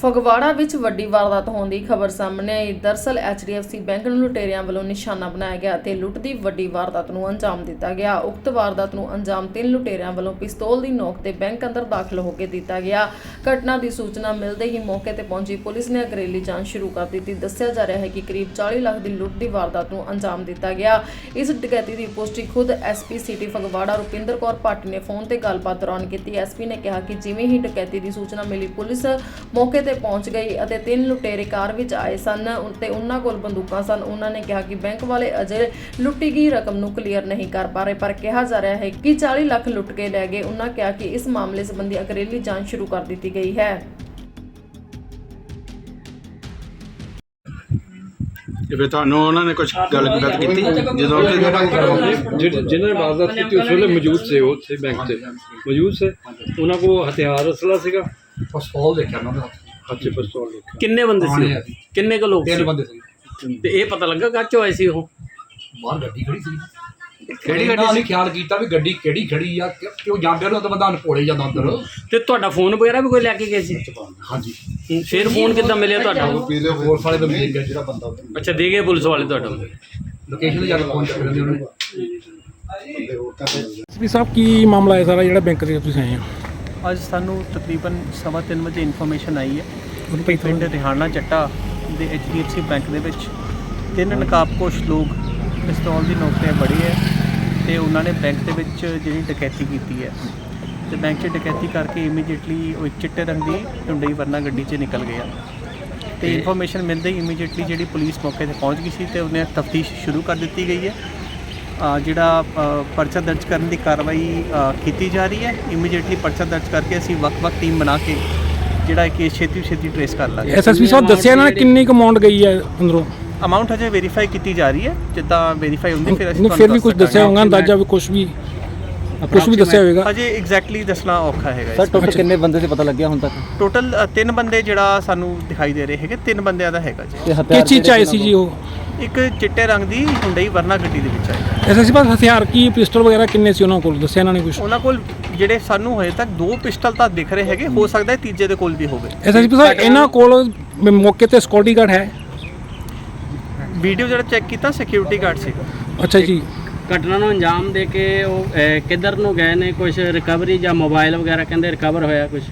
ਫਗਵਾੜਾ ਵਿੱਚ ਵੱਡੀ ਵਾਰਦਾਤ ਹੋਣ ਦੀ ਖਬਰ ਸਾਹਮਣੇ ਆਈ। ਦਰਸਲ HDFC ਬੈਂਕ ਨੂੰ ਲੁਟੇਰਿਆਂ ਵੱਲੋਂ ਨਿਸ਼ਾਨਾ ਬਣਾਇਆ ਗਿਆ ਅਤੇ ਲੁੱਟ ਦੀ ਵੱਡੀ ਵਾਰਦਾਤ ਨੂੰ ਅੰਜਾਮ ਦਿੱਤਾ ਗਿਆ। ਉਕਤ ਵਾਰਦਾਤ ਨੂੰ ਅੰਜਾਮ ਤਿੰਨ ਲੁਟੇਰਿਆਂ ਵੱਲੋਂ ਪਿਸਤੌਲ ਦੀ ਨੋਕ ਤੇ ਬੈਂਕ ਅੰਦਰ ਦਾਖਲ ਹੋ ਕੇ ਦਿੱਤਾ ਗਿਆ। ਘਟਨਾ ਦੀ ਸੂਚਨਾ ਮਿਲਦੇ ਹੀ ਮੌਕੇ ਤੇ ਪਹੁੰਚੀ ਪੁਲਿਸ ਨੇ ਅਗਰੇਲੀ ਜਾਂਚ ਸ਼ੁਰੂ ਕਰ ਦਿੱਤੀ। ਦੱਸਿਆ ਜਾ ਰਿਹਾ ਹੈ ਕਿ ਕਰੀਬ 40 ਲੱਖ ਦੀ ਲੁੱਟ ਦੀ ਵਾਰਦਾਤ ਨੂੰ ਅੰਜਾਮ ਦਿੱਤਾ ਗਿਆ। ਇਸ ਡਕੈਤੀ ਦੀ ਪੁਸ਼ਟੀ ਖੁਦ ਐਸਪੀ ਸਿਟੀ ਫਗਵਾੜਾ ਰੁਪਿੰਦਰ ਕੌਰ ਭੱਟ ਨੇ ਫੋਨ ਤੇ ਗੱਲਬਾਤ ਦੌਰਾਨ ਕੀਤੀ। ਐਸਪੀ ਨੇ ਕਿਹਾ ਕਿ ਜਿਵੇਂ ਹੀ ਡਕੈਤੀ ਦੀ ਸੂਚਨਾ ਮਿਲੀ, ਪੁਲਿਸ ਮੌਕੇ ਤੇ ਪਹੁੰਚ ਗਈ ਅਤੇ ਤਿੰਨ ਲੁਟੇਰੇ ਕਾਰ ਵਿੱਚ ਆਏ ਸਨ ਤੇ ਉਹਨਾਂ ਕੋਲ ਬੰਦੂਕਾਂ ਸਨ। ਉਹਨਾਂ ਨੇ ਕਿਹਾ ਕਿ ਬੈਂਕ ਵਾਲੇ ਅਜੇ ਲੁੱਟੀ ਗਈ ਰਕਮ ਨੂੰ ਕਲੀਅਰ ਨਹੀਂ ਕਰ ਪਾ ਰਹੇ ਪਰ ਕਿਹਾ ਜਾ ਰਿਹਾ ਹੈ ਕਿ 40 ਲੱਖ ਲੁੱਟ ਕੇ ਲੈ ਗਏ। ਉਹਨਾਂ ਕਿਹਾ ਕਿ ਇਸ ਮਾਮਲੇ ਸੰਬੰਧੀ ਅਗਰੇਲੀ ਜਾਂਚ ਸ਼ੁਰੂ ਕਰ ਦਿੱਤੀ ਗਈ ਹੈ। ਤੇ ਫਿਰ ਤੁਹਾਨੂੰ ਉਹਨਾਂ ਨੇ ਕੁਝ ਗੱਲ ਗੱਲ ਕੀਤੀ? ਜਦੋਂ ਕਿ ਜਿਨ੍ਹਾਂ ਨੇ ਵਾਰਦਾਤ ਕੀਤੀ ਉਸ ਵੇਲੇ ਮੌਜੂਦ ਸੀ ਉਹ ਉੱਥੇ ਬੈਂਕ ਤੇ। ਮੌਜੂਦ ਸੀ। ਉਹਨਾਂ ਕੋਲ ਹਥਿਆਰ ਅਸਲਾ ਸੀਗਾ। ਪਿਸਤੌਲ ਦੇਖਿਆ ਉਹਨਾਂ ਦੇ ਹੱਥ ਅੱਛੇ ਪਿਸਤੌਲ ਦੇ ਕਿੰਨੇ ਬੰਦੇ ਸੀ। ਕਿੰਨੇ ਕੁ ਲੋਕ ਤਿੰਨ ਸੀ? ਬੰਦੇ ਸੀ ਤੇ ਇਹ ਪਤਾ ਲੱਗਾ ਕਾਚੋ ਆਏ ਸੀ ਉਹ? ਬਾਹਰ ਗੱਡੀ ਖੜੀ ਸੀ ਕਿਹੜੀ ਗੱਡੀ ਨੇ ਖਿਆਲ ਕੀਤਾ ਵੀ ਗੱਡੀ ਕਿਹੜੀ ਖੜੀ ਆ ਕਿ- ਕਿਉਂ ਜਾਂਦੇ ਨੂੰ ਤਾਂ ਬੰਦਾ ਅਨਪੋਲੇ ਜਾਂਦਾ ਅੰਦਰ। ਤੇ ਤੁਹਾਡਾ ਫੋਨ ਵਗੈਰਾ ਵੀ ਕੋਈ ਲੈ ਕੇ ਗਏ ਸੀ? ਹਾਂਜੀ। ਫਿਰ ਫੋਨ ਕਿੱਦਾਂ ਮਿਲਿਆ ਤੁਹਾਡਾ? ਪੀਲੇ ਫੋਰਸ ਵਾਲੇ ਬੰਦੇ ਮਿਲ ਗਿਆ ਜਿਹੜਾ ਬੰਦਾ ਉੱਥੇ ਅੱਛਾ ਦੇ ਗਏ ਪੁਲਿਸ ਵਾਲੇ ਤੁਹਾਡਾ ਲੋਕੇਸ਼ਨ ਤੇ ਜਾ ਕੇ ਫੋਨ ਚੱਕ ਲੈਂਦੇ ਉਹਨਾਂ ਨੇ। ਵੀ ਸਾਹਿਬ ਕੀ ਮਾਮਲਾ ਹੈ ਸਾਰਾ ਜਿਹੜਾ ਬੈਂਕ ਦੇ ਤੁਸੀਂ ਆਏ ਹੋ? ਅੱਜ ਸਾਨੂੰ ਤਕਰੀਬਨ ਸਵਾ ਤਿੰਨ ਵਜੇ ਇਨਫੋਰਮੇਸ਼ਨ ਆਈ ਹੈ। ਉਹਨੂੰ ਭਾਈ ਪਿੰਡ ਰਿਹਾਨਾ ਚੱਟਾ ਦੇ HDFC ਬੈਂਕ ਦੇ ਵਿੱਚ। ਤਿੰਨ ਨਕਾਬਪੋਸ਼ ਲੋਕ ਪਿਸਤੌਲ ਦੀ ਨੋਕ ਤੇ ਬੜੇ ਹੈ ਤੇ ਉਹਨਾਂ ਨੇ ਬੈਂਕ ਦੇ ਵਿੱਚ ਜਿਹੜੀ ਡਕੈਤੀ ਕੀਤੀ ਹੈ। ਤੇ ਬੈਂਕ 'ਚ ਡਕੈਤੀ ਕਰਕੇ ਇਮੀਡੀਏਟਲੀ ਉਹ ਇੱਕ ਚਿੱਟੇ ਰੰਗ ਦੀ ਟੁੰਡਈ ਵਰਨਾ ਗੱਡੀ 'ਚ ਨਿਕਲ ਗਿਆ। ਤੇ ਇਨਫੋਰਮੇਸ਼ਨ ਮਿਲਦੇ ਹੀ ਇਮੀਡੀਏਟਲੀ ਜਿਹੜੀ ਪੁਲਿਸ ਮੌਕੇ ਤੇ ਪਹੁੰਚ ਗਈ ਸੀ ਤੇ ਉਹਨੇ ਤਫਤੀਸ਼ ਸ਼ੁਰੂ ਕਰ ਦਿੱਤੀ ਗਈ ਹੈ। ਜਿਹੜਾ ਪਰਚਾ ਦਰਜ ਕਰਨ ਦੀ ਕਾਰਵਾਈ ਕੀਤੀ ਜਾ ਰਹੀ ਹੈ। ਇਮੀਡੀਏਟਲੀ ਪਰਚਾ ਦਰਜ ਕਰਕੇ ਅਸੀਂ ਵੱਖ-ਵੱਖ ਟੀਮ ਬਣਾ ਕੇ ਜਿਹੜਾ ਇਹ ਕੇਸ ਛੇਤੀ ਛੇਤੀ ਟ੍ਰੇਸ ਕਰ ਲਾਂਗੇ ਐਸਐਸਪੀ ਸਾਹਿਬ ਦੱਸਿਆ ਇਹਨਾਂ ਨੇ ਕਿੰਨੀ ਕੁ ਅਮਾਉਂਟ ਗਈ ਹੈ ਅੰਦਰੋਂ? ਅਮਾਉਂਟ ਹਜੇ ਵੈਰੀਫਾਈ ਕੀਤੀ ਜਾ ਰਹੀ ਹੈ। ਜਿੱਦਾਂ ਵੈਰੀਫਾਈ ਹੁੰਦੀ ਫਿਰ ਅਸੀਂ ਫਿਰ ਵੀ ਕੁਝ ਦੱਸ ਦੱਸਿਆ ਹੋਊਗਾ ਅੰਦਾਜ਼ਾ ਵੀ ਕੁਝ ਵੀ ਕੁਝ ਵੀ ਦੱਸਿਆ ਹੋਵੇਗਾ। ਹਜੇ ਐਗਜ਼ੈਕਟਲੀ ਦੱਸਣਾ ਔਖਾ ਹੈਗਾ ਸਰ ਟੋਟਲ ਕਿੰਨੇ ਬੰਦੇ ਸੀ ਪਤਾ ਲੱਗਿਆ ਹੁਣ ਤੱਕ? ਟੋਟਲ ਤਿੰਨ ਬੰਦੇ ਜਿਹੜਾ ਸਾਨੂੰ ਦਿਖਾਈ ਦੇ ਰਹੇ ਹੈਗੇ ਤਿੰਨ ਬੰਦਿਆਂ ਦਾ ਹੈਗਾ ਜੀ। ਤੇ ਕਿਸ ਚੀਜ਼ ਚ ਆਏ ਸੀ ਜੀ ਉਹ? ਇੱਕ ਚਿੱਟੇ ਰੰਗ ਦੀ ਹੁੰਡਈ ਵਰਨਾ ਗੱਡੀ ਦੇ ਵਿੱਚ ਆਈ। ਐਸਐਸਪੀ ਸਾਹਿਬ ਹਥਿਆਰ ਕੀ ਪਿਸਟਲ ਵਗੈਰਾ ਕਿੰਨੇ ਸੀ ਉਹਨਾਂ ਕੋਲ? ਦੱਸਿਆ ਇਹਨਾਂ ਨੇ ਕੁਝ ਉਹਨਾਂ ਕੋਲ ਜਿਹੜੇ ਸਾਨੂੰ ਹਜੇ ਤੱਕ ਦੋ ਪਿਸਟਲ ਤਾਂ ਦਿਖ ਰਹੇ ਹੈਗੇ ਹੋ ਸਕਦਾ ਹੈ ਤੀਜੇ ਦੇ ਕੋਲ ਵੀ ਹੋਵੇ। ਐਸਐਸਪੀ ਸਾਹਿਬ ਇਹਨਾਂ ਕੋਲ ਮੌਕੇ ਤੇ ਸਿਕਿਉਰਿਟੀ ਗਾਰਡ ਹੈ। ਵੀਡੀਓ ਜਿਹੜਾ ਚੈੱਕ ਕੀਤਾ ਸਿਕਿਉਰਿਟੀ ਗਾਰਡ ਸੀਗਾ ਅੱਛਾ ਜੀ। ਘਟਨਾ ਨੂੰ ਅੰਜਾਮ ਦੇ ਕੇ ਉਹ ਅਹ, ਕਿੱਧਰ ਨੂੰ ਗਏ ਨੇ? ਕੁਝ ਰਿਕਵਰੀ ਜਾਂ ਮੋਬਾਈਲ ਵਗੈਰਾ ਕਹਿੰਦੇ ਰਿਕਵਰ ਹੋਇਆ ਕੁਝ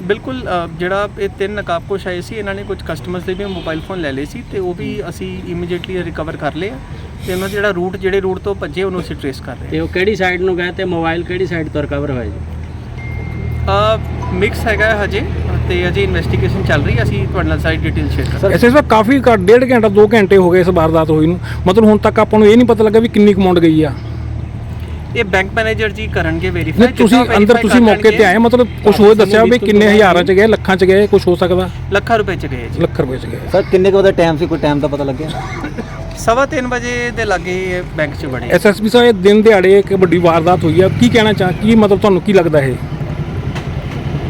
ਬਿਲਕੁਲ ਜਿਹੜਾ ਇਹ ਤਿੰਨ ਨਕਾਬਪੋਸ਼ ਆਏ ਸੀ ਇਹਨਾਂ ਨੇ ਕੁਝ ਕਸਟਮਰਸ ਦੇ ਵੀ ਮੋਬਾਈਲ ਫੋਨ ਲੈ ਲਏ ਸੀ ਤੇ ਉਹ ਵੀ ਅਸੀਂ ਇਮੀਡੀਏਟਲੀ ਰਿਕਵਰ ਕਰ ਲਏ ਆ ਤੇ ਉਹਨਾਂ ਦਾ ਜਿਹੜਾ ਰੂਟ ਜਿਹੜੇ ਰੂਟ ਤੋਂ ਭੱਜੇ ਉਹਨੂੰ ਅਸੀਂ ਟ੍ਰੇਸ ਕਰ ਰਹੇ ਤੇ ਉਹ ਕਿਹੜੀ ਸਾਈਡ ਨੂੰ ਗਏ ਤੇ ਮੋਬਾਈਲ ਕਿਹੜੀ ਸਾਈਡ ਤੋਂ ਰਿਕਵਰ ਹੋਇਆ ਜੀ? ਆ ਮਿਕਸ ਹੈਗਾ ਹਜੇ ਤੇ ਅਜੇ ਇਨਵੈਸਟੀਗੇਸ਼ਨ ਚੱਲ ਰਹੀ ਹੈ ਅਸੀਂ ਤੁਹਾਡੇ ਨਾਲ ਸਾਰੀ ਡਿਟੇਲ ਸ਼ੇਅਰ ਕਰਾਂਗੇ। ਐਸਐਸਪੀ ਸਾਹਿਬ ਕਾਫੀ ਘੱਟ ਡੇਢ ਘੰਟਾ 2 ਘੰਟੇ ਹੋ ਗਏ ਇਸ ਵਾਰਦਾਤ ਹੋਈ ਨੂੰ। ਮਤਲਬ ਹੁਣ ਤੱਕ ਆਪਾਂ ਨੂੰ ਇਹ ਨਹੀਂ ਪਤਾ ਲੱਗਾ ਵੀ ਕਿੰਨੀ ਕੁ ਅਮਾਉਂਟ ਗਈ ਆ। ਇਹ ਬੈਂਕ ਮੈਨੇਜਰ ਜੀ ਕਰਨਗੇ ਵੈਰੀਫਾਈ ਤੁਸੀਂ ਅੰਦਰ ਤੁਸੀਂ ਮੌਕੇ ਤੇ ਆਏ ਮਤਲਬ ਕੁਝ ਹੋਰ ਦੱਸਿਆ ਵੀ ਕਿੰਨੇ ਹਜ਼ਾਰਾਂ ਚ ਗਏ ਲੱਖਾਂ ਚ ਗਏ ਕੁਝ ਹੋ ਸਕਦਾ? ਲੱਖਾਂ ਰੁਪਏ ਚ ਗਏ ਜੀ। ਲੱਖ ਰੁਪਏ ਚ ਗਏ। ਸਰ ਕਿੰਨੇ ਕੁ ਵਜੇ ਟਾਈਮ ਸੀ ਕੋਈ ਟਾਈਮ ਦਾ ਪਤਾ ਲੱਗਿਆ? ਸਵਾ ਤਿੰਨ ਵਜੇ ਦੇ ਲਾਗੇ ਬੈਂਕ ਚ ਵੜੇ। ਐਸਐਸਪੀ ਸਾਹਿਬ ਇਹ ਦਿਨ ਦਿਹਾੜੇ ਇੱਕ ਵੱਡੀ ਵਾਰਦਾਤ ਹੋਈ ਆ। ਕੀ ਕਹਿਣਾ ਚਾਹ ਕੀ ਮਤਲਬ ਤੁਹਾਨੂੰ ਕੀ ਲੱਗਦਾ ਇਹ?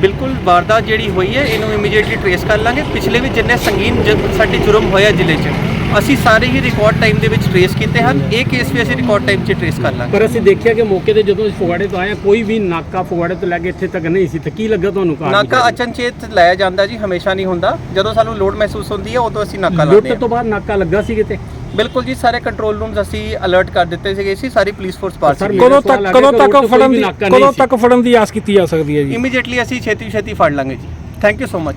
ਬਿਲਕੁਲ ਵਾਰਦਾਤ ਜਿਹੜੀ ਹੋਈ ਹੈ ਇਹਨੂੰ ਇਮੀਡੀਏਟਲੀ ਟ੍ਰੇਸ ਕਰ ਲਾਂਗੇ। ਪਿਛਲੇ ਵੀ ਜਿੰਨੇ ਸੰਗੀਨ ਸਾਡੇ ਜੁਰਮ ਹੋਇਆ ਜ਼ਿਲ੍ਹੇ 'ਚ ਅਸੀਂ ਸਾਰੇ ਹੀ ਰਿਕਾਰਡ ਟਾਈਮ ਦੇ ਵਿੱਚ ਟ੍ਰੇਸ ਕੀਤੇ ਹਨ। ਇਹ ਕੇਸ ਵੀ ਅਸੀਂ ਰਿਕਾਰਡ ਟਾਈਮ 'ਚ ਟ੍ਰੇਸ ਕਰ ਲਾਂਗੇ। ਪਰ ਅਸੀਂ ਦੇਖਿਆ ਕਿ ਮੌਕੇ ਤੇ ਜਦੋਂ ਅਸੀਂ ਫਗਵਾੜੇ ਤੋਂ ਆਏ ਕੋਈ ਵੀ ਨਾਕਾ ਫਗਵਾੜੇ ਤੋਂ ਲੈ ਕੇ ਇੱਥੇ ਤੱਕ ਨਹੀਂ ਸੀ। ਤੇ ਕੀ ਲੱਗਾ ਤੁਹਾਨੂੰ ਕਾਰ ਨਾਕਾ ਅਚਨਚੇਤ ਲਾਇਆ ਜਾਂਦਾ ਜੀ ਹਮੇਸ਼ਾ ਨਹੀਂ ਹੁੰਦਾ। ਜਦੋਂ ਸਾਨੂੰ ਲੋਡ ਮਹਿਸੂਸ ਹੁੰਦੀ ਹੈ ਉਦੋਂ ਅਸੀਂ ਨਾਕਾ ਲਾਉਂਦੇ ਲੁੱਟ ਹਾਂ। ਤੋਂ ਬਾਅਦ ਨਾਕਾ ਲੱਗਾ ਸੀ ਕਿਤੇ? ਬਿਲਕੁਲ ਜੀ ਸਾਰੇ ਕੰਟਰੋਲ ਰੂਮਸ ਅਸੀਂ ਅਲਰਟ ਕਰ ਦਿੱਤੇ ਸੀਗੇ ਸੀ ਸਾਰੀ ਪੁਲਿਸ ਫੋਰਸ ਪਾਸ ਸਰ, ਸੀ ਕਦੋਂ ਸਵਾਲ ਤੱਕ ਆ ਕਦੋਂ ਗਿਆ ਤੱਕ ਕਿ ਫੜਨ ਕੋਈ ਦੀ ਨਾਕਾ ਨਹੀਂ ਕਦੋਂ ਸੀ। ਤੱਕ ਫੜਨ ਦੀ ਆਸ ਕੀਤੀ ਜਾ ਸਕਦੀ ਹੈ ਜੀ? ਇਮੀਡੀਏਟਲੀ ਅਸੀਂ ਛੇਤੀ ਛੇਤੀ ਫੜ ਲਾਂਗੇ ਜੀ। Thank you so much